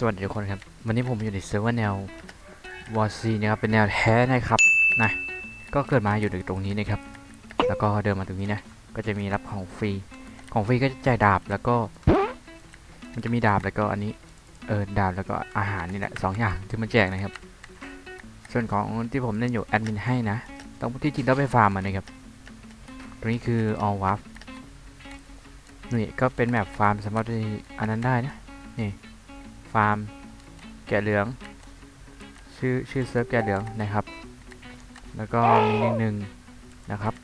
สวัสดีทุกคนครับ วันนี้ผมอยู่ในเซิร์ฟเวอร์แนววอร์ซีนะครับ เป็นแนวแท้นะครับนะก็เกิดมาอยู่ตรงนี้นะครับ แล้วก็เดินมาตรงนี้นะ ก็จะมีรับของฟรี ของฟรีก็จะจ่ายดาบแล้วก็ มันจะมีดาบแล้วก็อันนี้ เออดาบแล้วก็อาหารนี่แหละสองอย่างที่มันแจกนะครับ ส่วนของที่ผมเล่นอยู่แอดมินให้นะ ต้องที่จริงต้องไปฟาร์มมันะครับ ตรงนี้คือ all w a f นี่ก็เป็นแบบฟาร์มสามารถที่อันนั้นได้นะ นี่าร์มแกะเหลือง ชื่อชื่อเซิร์ฟแกะเหลืองนะครับ แล้วก็มีหนึ่งหนึ่งนะครับ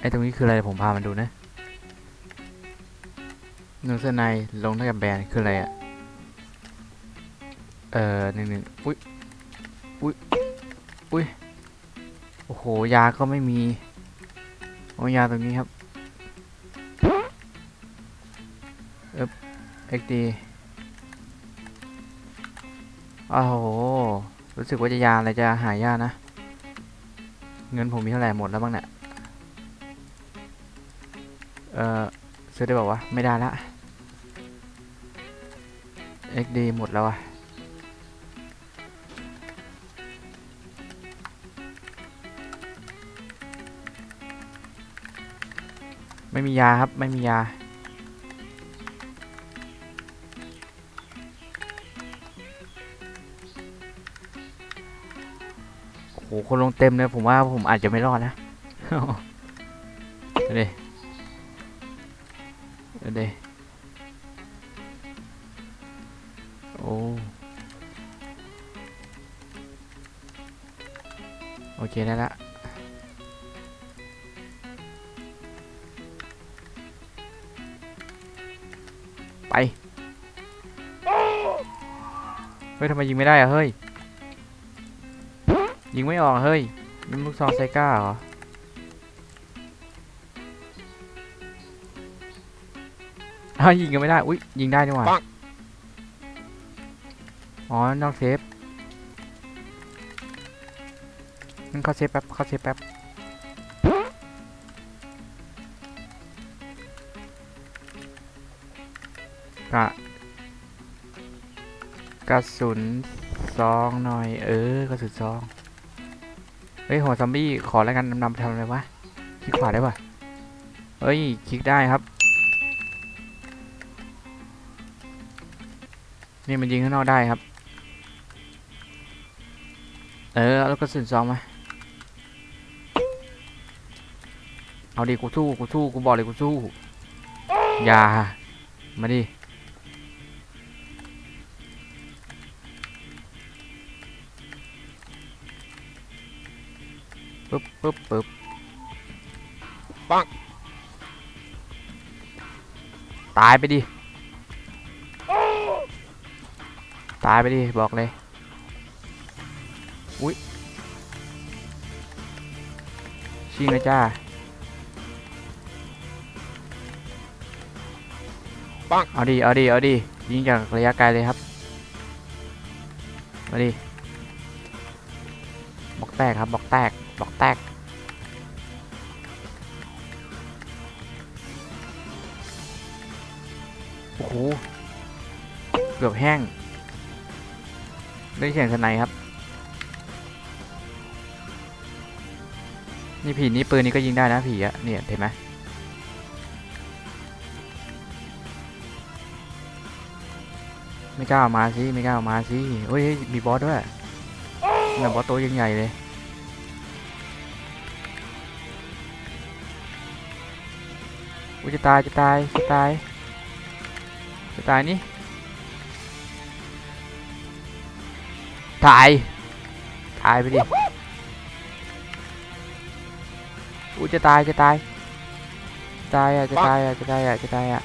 ไอตรงนี้คืออะไรผมพามันดูนะหนึ่งเส้นในลงเท่ากับแบนคืออะไรอะเอ่อหนึ่งหนึ่งอุ้ยอุ้ยอุ้ยโอ้โหยาก็ไม่มีโอ้ยาตรงนี้ครับเอ๊บ XD โอ้โห รู้สึกว่าจะยาอะไรจะหายากนะ เงินผมมีเท่าไหร่หมดแล้วบ้างเนี่ย เอ่อซื้อได้บอกว่าไม่ได้ละ XD หมดแล้วอะไม่มียาครับ ไม่มียา โอ้โหคนลงเต็มเลยผมว่าผมอาจจะไม่รอดนะเดี๋ยวเดี๋ยวโอ้โอเคได้ละไป เฮ้ยทำไมยิงไม่ได้อะเฮ้ย ยิงไม่ออกเฮ้ยนี่มันลูกซองไซก้าเหรออ้าวยิงกันไม่ได้ อุ้ยยิงได้นี่หว่าปังอ๋อ นอกเซฟงั้นเข้าเซฟแป๊บเข้าเซฟแป๊บ กะ กระสุนซองหน่อย เออ กระสุนซอง เฮ้ยหัวซอมบี้ขอแล้วกันนำไปทำอะไรวะคลิกขวาได้ปะเฮ้ยคลิกได้ครับ นี่มันยิงข้างนอกได้ครับ เออแล้วกระสุนซองมาเอาดิกูสู้กูสู้กูบอกเลยกูสู้ อย่ามาดิ ปึ๊บปึ๊บปึ๊บปังตายไปดิ ตายไปดิ บอกเลย อุ้ยชิงเลยจ้าปังเอาดิ เอาดิ เอาดิ ยิงจากระยะไกลเลยครับ มาดิ บอกแตกครับบอกแตกบอกแตกโอ้โหเกือบแห้ง ได้เสียงสไนครับ นี่ผีนี่ปืนนี้ก็ยิงได้นะผีอะเนี่ยเห็นไหมไม่กล้าเอามาสิไม่กล้าเอามาสิเฮ้ยมีบอสด้วย นี่ยบอสตัวยังใหญ่เลย อุ้ยจะตายจะตายจะตาย จะตายนี่ตายตายไปดิ อุ้ยจะตายจะตายตายอะจะตายอะจะตายอะจะตายอะ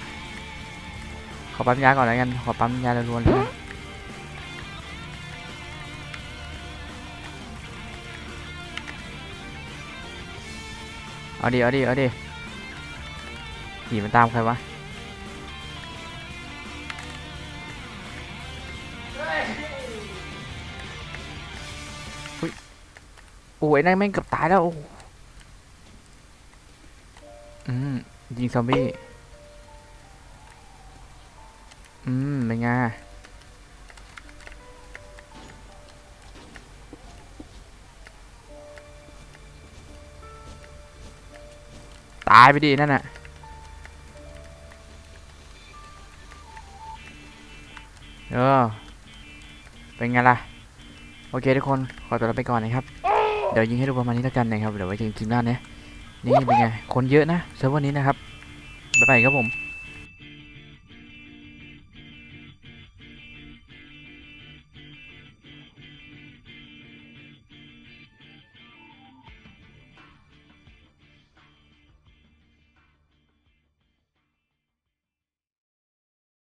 ขอปั๊มยาก่อนแล้วกัน ขอปั๊มยาล้วนๆเลย เอาดิเอาดิเอาดิผีมันตามใครวะโอ้ยนั่นแม่งเกือบตายแล้วโอ้อืมยิงซอมบี้ อืมเป็นไงายไปดินั่นน่ะเออเป็นไงล่ะ โอเคทุกคนขอตัวลาไปก่อนนะครับ เดี๋ยวยิงให้ดูประมาณนี้แล้วกันนะครับ เดี๋ยวไว้เจอกันคลิปหน้าเนี้ยนี่เป็นไง คนเยอะนะเซิร์ฟเวอร์นี้นะครับ บ๊ายบายครับผม